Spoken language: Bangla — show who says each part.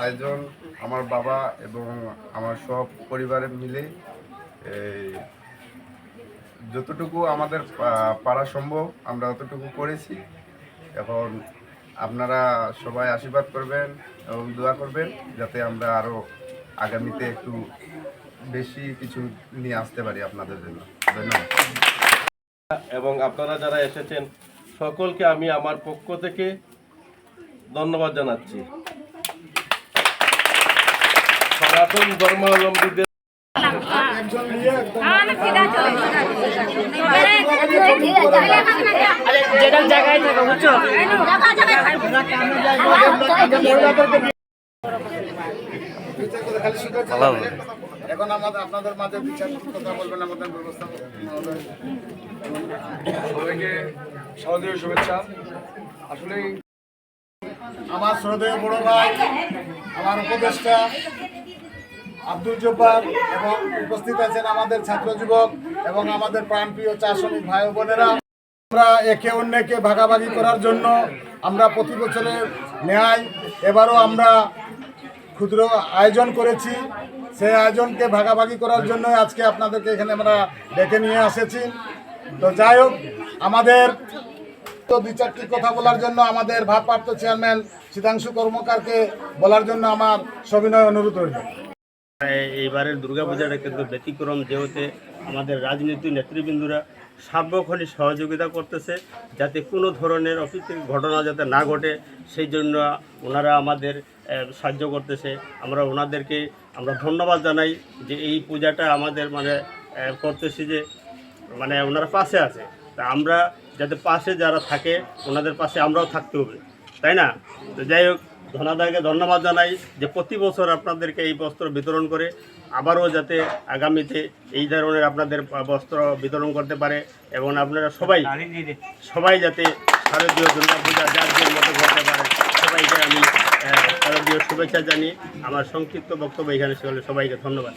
Speaker 1: আয়োজন আমার বাবা এবং আমার সব পরিবারে মিলে যতটুকু আমাদের পারা সম্ভব, আমরা অতটুকু করেছি। এখন আপনারা সবাই আশীর্বাদ করবেন এবং দোয়া করবেন যাতে আমরা আরও আগামীতে একটু বেশি কিছু নিয়ে আসতে পারি আপনাদের জন্য। ধন্যবাদ।
Speaker 2: এবং আপনারা যারা এসেছেন, সকলকে আমি আমার পক্ষ থেকে ধন্যবাদ জানাচ্ছি। সনাতন ধর্মাবলম্বীদের
Speaker 3: যেটা জায়গায় থাকো বুঝছ
Speaker 4: এখন আমাদের আপনাদের মাঝে বিচার কথা বলবেন আমাদের ব্যবস্থা সবাইকে সহযোগী শুভেচ্ছা। আসলে আমার শ্রদ্ধেয় বড় ভাই, আমার উপদেষ্টা আব্দুল জব্বার এবং উপস্থিত আছেন আমাদের ছাত্র যুবক এবং আমাদের প্রাণপ্রিয় চা শ্রমিক ভাই বোনেরা। আমরা একে অন্যকে ভাগাভাগি করার জন্য আমরা প্রতি বছরের ন্যায় এবারও আমরা ক্ষুদ্র আয়োজন করেছি। সেই আয়োজনকে ভাগাভাগি করার জন্য আজকে আপনাদেরকে এখানে আমরা ডেকে নিয়ে এসেছি। তো যাই হোক, আমাদের দুই চারটি কথা বলার জন্য আমাদের ভারপ্রাপ্ত চেয়ারম্যান সিদ্ধাংশু কর্মকারকে বলার জন্য আমার সবিনয় অনুরোধ রইল।
Speaker 5: এই- এইবারের দুর্গাপূজাটা কিন্তু ব্যতিক্রম, যেহেতু আমাদের রাজনীতি নেতৃবৃন্দরা সার্বক্ষণিক সহযোগিতা করতেছে, যাতে কোনো ধরনের অপ্রীতিকর ঘটনা যাতে না ঘটে, সেই জন্য ওনারা আমাদের সাহায্য করতেছে। আমরা ওনাদেরকে, আমরা ধন্যবাদ জানাই যে এই পূজাটা আমাদের মানে করতেছি যে মানে ওনারা পাশে আছে। তা আমরা যাতে পাশে যারা থাকে, ওনাদের পাশে আমরাও থাকতে হবে। তাই না? তো যাই হোক ধনাদাকে ধন্যবাদ জানাই যে প্রতি বছর আপনাদেরকে এই বস্ত্র বিতরণ করে, আবারও যাতে আগামীতে এই ধরনের আপনাদের বস্ত্র বিতরণ করতে পারে এবং আপনারা সবাই সবাই যাতে শারদীয় দুর্গা পূজা যার মতো করতে পারে, সবাইকে আমি শারদীয় শুভেচ্ছা জানিয়ে আমার সংক্ষিপ্ত বক্তব্য এখানে হলো। সবাইকে ধন্যবাদ।